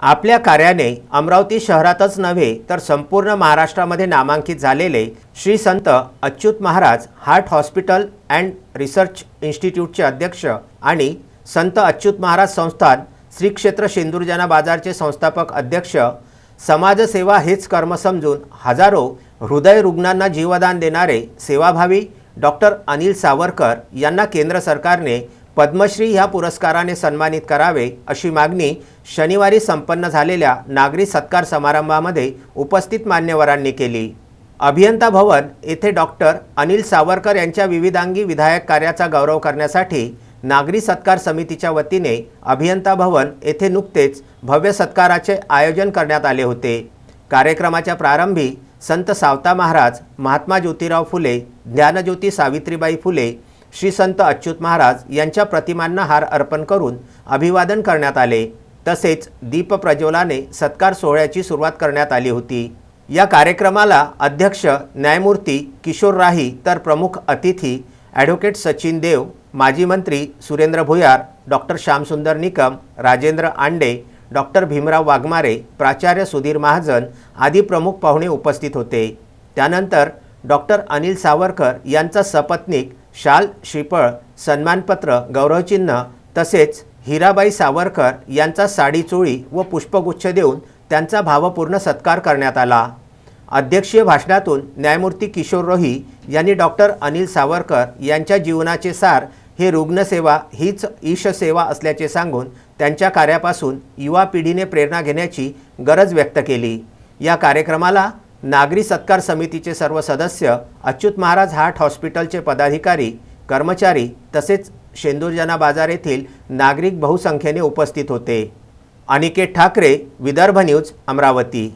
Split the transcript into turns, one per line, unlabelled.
आपल्या कार्याने अमरावती शहरातच नव्हे तर संपूर्ण महाराष्ट्रामध्ये नामांकित झालेले Shri Sant Achyut Maharaj heart hospital and research इन्स्टिट्यूटचे अध्यक्ष आणि संत अच्युत महाराज संस्थान श्री क्षेत्र शेंदुरजना बाजारचे संस्थापक अध्यक्ष समाजसेवा हेच कर्म समजून हजारो हृदय रुग्णांना जीवदान देणारे सेवाभावी डॉक्टर अनिल सावरकर यांना केंद्र सरकारने पद्मश्री ह्या पुरस्काराने सन्मानित करावे अशी मागणी शनिवारी संपन्न झालेल्या नागरी सत्कार समारंभामध्ये उपस्थित मान्यवरांनी केली. अभियंता भवन येथे डॉक्टर अनिल सावरकर यांच्या विविधांगी विधायक कार्याचा गौरव करण्यासाठी नागरी सत्कार समितीच्या वतीने अभियंता भवन येथे नुकतेच भव्य सत्काराचे आयोजन करण्यात आले होते. कार्यक्रमाच्या प्रारंभी संत सावता महाराज महात्मा ज्योतिराव फुले ज्ञानज्योती सावित्रीबाई फुले श्री संत अच्युत महाराज यांच्या प्रतिमांना हार अर्पण करून अभिवादन करण्यात आले. तसेच दीप प्रज्वलाने सत्कार सोहळ्याची सुरुवात करण्यात आली होती. या कार्यक्रमाला अध्यक्ष न्यायमूर्ती किशोर राही तर प्रमुख अतिथी ॲडव्होकेट सचिन देव माजी मंत्री सुरेंद्र भुयार डॉक्टर श्यामसुंदर निकम राजेंद्र आंडे डॉक्टर भीमराव वाघमारे प्राचार्य सुधीर महाजन आदी प्रमुख पाहुणे उपस्थित होते. त्यानंतर डॉक्टर अनिल सावरकर यांचा सपत्नीक शाल शिपळ सन्मानपत्र गौरवचिन्ह तसेच हिराबाई सावरकर यांचा साडी चोळी व पुष्पगुच्छ देऊन त्यांचा भावपूर्ण सत्कार करण्यात आला. अध्यक्षीय भाषणातून न्यायमूर्ती किशोर रोही यांनी डॉक्टर अनिल सावरकर यांच्या जीवनाचे सार हे रुग्णसेवा हीच ईशसेवा असल्याचे सांगून त्यांच्या कार्यापासून युवा पिढीने प्रेरणा घेण्याची गरज व्यक्त केली. या कार्यक्रमाला नागरी सत्कार समितीचे सर्व सदस्य अच्युत महाराज हार्ट हॉस्पिटलचे पदाधिकारी कर्मचारी तसेच शेंदूरजना बाजार येथील नागरिक बहुसंख्येने उपस्थित होते. अनिकेत ठाकरे विदर्भ न्यूज अमरावती.